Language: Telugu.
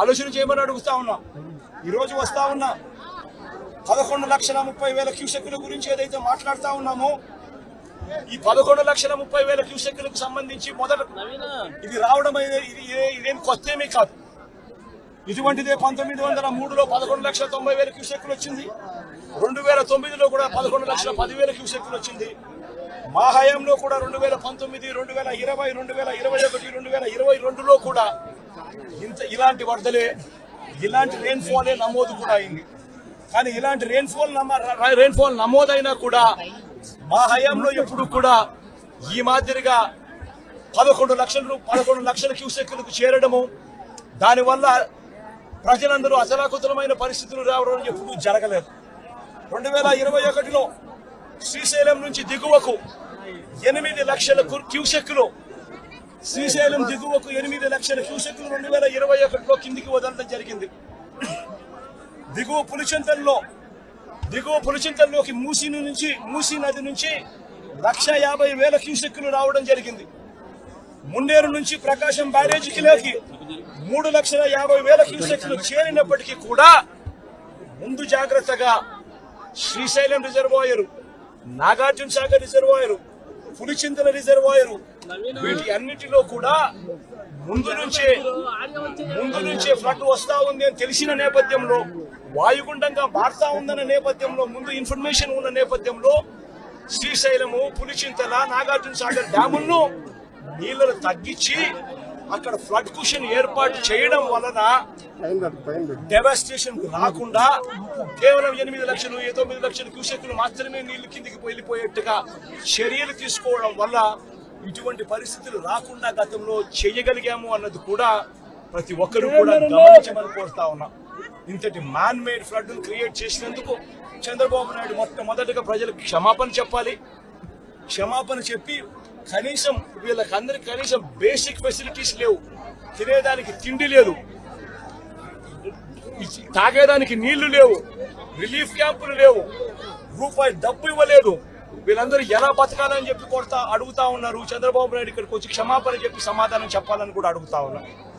ఆలోచన చేయమని అడుగుతా ఉన్నా. ఈరోజు వస్తా ఉన్నా. పదకొండు లక్షల ముప్పై వేల క్యూసెక్కుల గురించి ఏదైతే మాట్లాడుతా ఉన్నామో ఈ పదకొండు లక్షల ముప్పై వేల క్యూసెక్కులకు సంబంధించి మొదట ఇది రావడం అనేది ఇది ఇదేం కొత్త ఏమీ కాదు. ఇటువంటిదే పంతొమ్మిది వందల మూడులో పదకొండు లక్షల తొంభై వేల క్యూసెక్కులు వచ్చింది. రెండు వేల తొమ్మిదిలో కూడా పదకొండు లక్షల పదివేల క్యూసెక్కులు వచ్చింది. మా హయాంలో కూడా రెండు వేల పంతొమ్మిది రెండు వేల ఇరవై రెండు వేల ఇరవై ఒకటి రెండు వేల ఇరవై రెండులో కూడా ఇంత ఇలాంటి వరదలే ఇలాంటి రెయిన్ఫాలే నమోదు కూడా అయింది. కానీ ఇలాంటి రెయిన్ఫాల్ రెయిన్ ఫాల్ నమోదైనా కూడా మా హయాంలో ఎప్పుడు కూడా ఈ మాదిరిగా పదకొండు లక్షలు పదకొండు లక్షల క్యూసెక్కులకు చేరడము దానివల్ల ప్రజలందరూ అచలాకుతలమైన పరిస్థితులు రావడం ఎప్పుడూ జరగలేదు. రెండు వేల ఇరవై ఒకటిలో శ్రీశైలం నుంచి దిగువకు ఎనిమిది లక్షల క్యూసెక్కులు శ్రీశైలం దిగువకు ఎనిమిది లక్షల క్యూసెక్లు రెండు వేల ఇరవై ఒకటిలో కిందికి వదలడం జరిగింది. దిగువ పులిచింతల్లో దిగువ పులిచింతల్లోకి మూసీ నుంచి మూసీ నది నుంచి లక్ష యాభై వేల క్యూసెక్లు రావడం జరిగింది. మున్నేరు నుంచి ప్రకాశం బ్యారేజీకి మూడు లక్షల యాభై వేల క్యూసెక్లు చేరినప్పటికీ కూడా ముందు జాగ్రత్తగా Srisailam reservoir Nagarjuna Sagar reservoir Pulichintala reservoir. వీటి అన్నిటిలో కూడా ముందు నుంచే ముందు నుంచే ఫ్లడ్ వస్తా ఉంది అని తెలిసిన నేపథ్యంలో వాయుగుండంగా మారుతా ఉందన్న నేపథ్యంలో ముందు ఇన్ఫర్మేషన్ ఉన్న నేపథ్యంలో శ్రీశైలము పులిచింతల నాగార్జున సాగర్ డ్యాములను నీళ్ళను తగ్గించి అక్కడ ఫ్లడ్ కుషన్ ఏర్పాటు చేయడం వలన డెవాస్టేషన్ రాకుండా కేవలం ఎనిమిది లక్షలు తొమ్మిది లక్షల క్యూసెక్లు మాత్రమే నీళ్ళు కిందికి వెళ్ళిపోయేట్టుగా చర్యలు తీసుకోవడం వల్ల ఇటువంటి పరిస్థితులు రాకుండా గతంలో చేయగలిగాము అన్నది కూడా ప్రతి ఒక్కరూ కూడా గమనించమని కోరుతా ఉన్నాం. ఇంతటి మ్యాన్ మేడ్ ఫ్లడ్ క్రియేట్ చేసినందుకు చంద్రబాబు నాయుడు మొట్టమొదటిగా ప్రజలకు క్షమాపణ చెప్పాలి. క్షమాపణ చెప్పి కనీసం వీళ్ళకందరికి కనీసం బేసిక్ ఫెసిలిటీస్ లేవు. తినేదానికి తిండి లేదు. తాగేదానికి నీళ్ళు లేవు. రిలీఫ్ క్యాంపులు లేవు. రూపాయి డబ్బు ఇవ్వలేదు. వీళ్ళందరూ ఎలా బతకాలని చెప్పి కొడతా అడుగుతా ఉన్నారు. చంద్రబాబు నాయుడు ఇక్కడికి వచ్చి క్షమాపణ చెప్పి సమాధానం చెప్పాలని కూడా అడుగుతా ఉన్నారు.